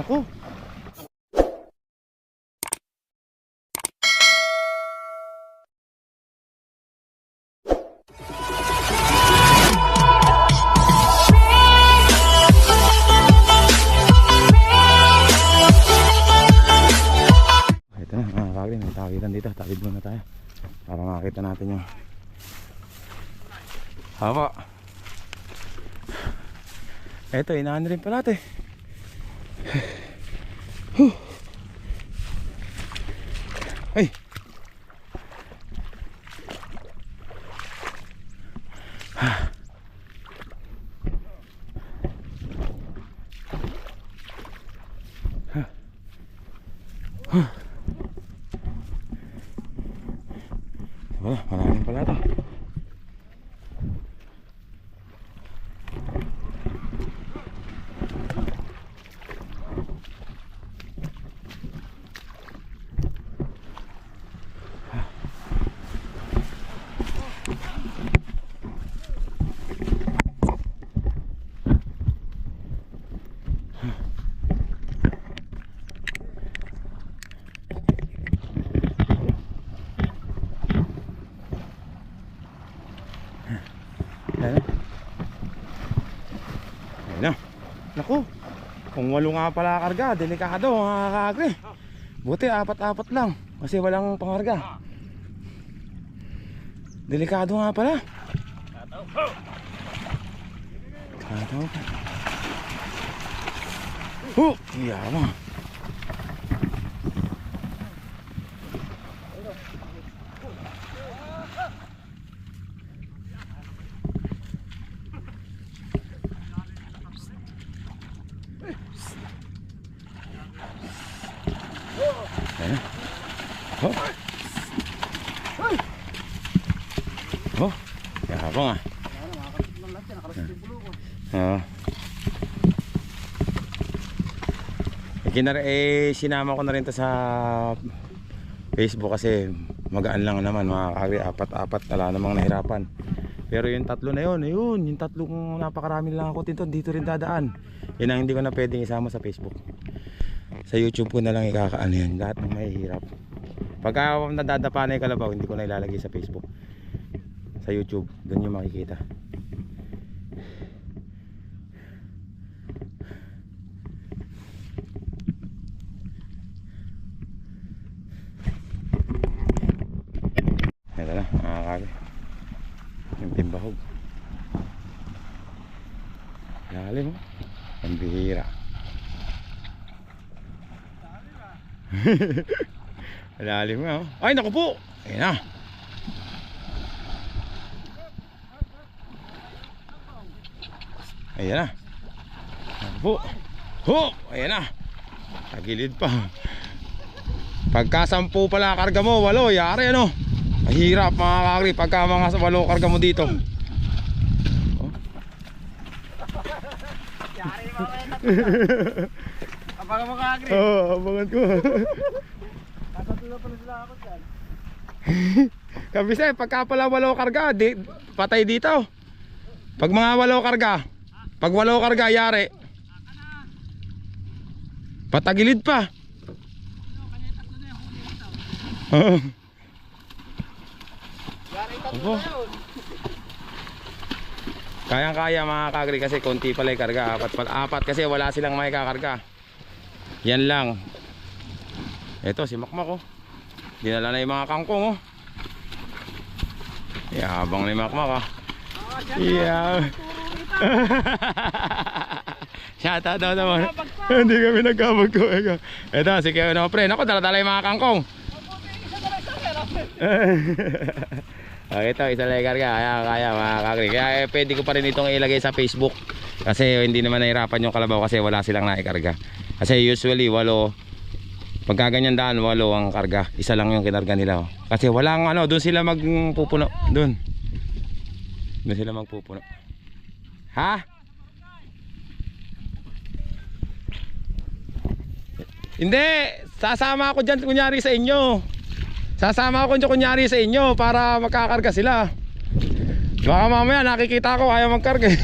Naku. Ito na mga kagri, may dito. Tawid tayo. Para makita natin yung Hapa. Eto, inahan rin pala ito eh. Ay! Wala, maraming pala ito. Ayan. Ayan na. Naku. Kung walo nga pala karga, delikado mga kakagri. Buti apat-apat lang. Kasi walang pangarga. Delikado nga pala. Kataw pa. Oh, yama. Ayan. Oh. Oh, yabang ah. Oo. Eh, kinar eh, sinama ko na rin to sa Facebook kasi magaan lang naman mga apat-apat, wala namang nahirapan. Pero yung tatlo na yun, ayun, yung tatlong napakarami lang ako dito, dito rin dadaan. Yun ang hindi ko na pwedeng isama sa Facebook. Sa YouTube ko na lang ikakaano yan, lahat ng mahihirap. Pagka nadadapa na yung kalabaw, hindi ko na ilalagay sa Facebook. Sa YouTube, doon yung makikita. Ito na, mga kagri. Yung timbahog. Lalim mo. Ang bihira. Lalim nga oh. Ay naku po. Ayun na. Ayan na. Naku po. Ho! Ayan na. Tagilid pa. Pagka sampu pala karga mo, walo, yari ano. Mahirap mga kakri pagka mga walo karga mo dito. Oh. Kapag mo kakri. Oo, oh, abangan ko. Tatatulo pa na sila ako dyan. Kabisa, pagka pala walo karga, di, patay dito. Pag mga walo karga, pag walo karga, yari. Patagilid pa. Oo. Yari tatlo na yun. Kayang-kaya mga kagri kasi konti pala yung karga. Apat, pala, apat kasi wala silang may kakarga. Yan lang. Ito si Makmak oh. Dinala na yung mga kangkong oh. Yabang ni Makmak ah. Ah. Yeah. Out daw naman. Hindi kami nagkamag ko. Ito si Kevin na pre. Ako dala-dala yung mga kangkong. Ah, ito, isa lang karga. Kaya, kaya mga. Kaya eh, pwede ko pa rin itong ilagay sa Facebook. Kasi hindi naman nahirapan yung kalabaw kasi wala silang naikarga. Kasi usually, walo. Pagka ganyan daan, walo ang karga. Isa lang yung kinarga nila. oh. Kasi walang ano, doon sila magpupuno. Doon. Doon sila magpupuno. Ha? Hindi, sasama ako dyan kunyari sa inyo. Sasama ako dyan kunyari sa inyo para magkakarga sila. Baka mamaya nakikita ko ayaw magkarga.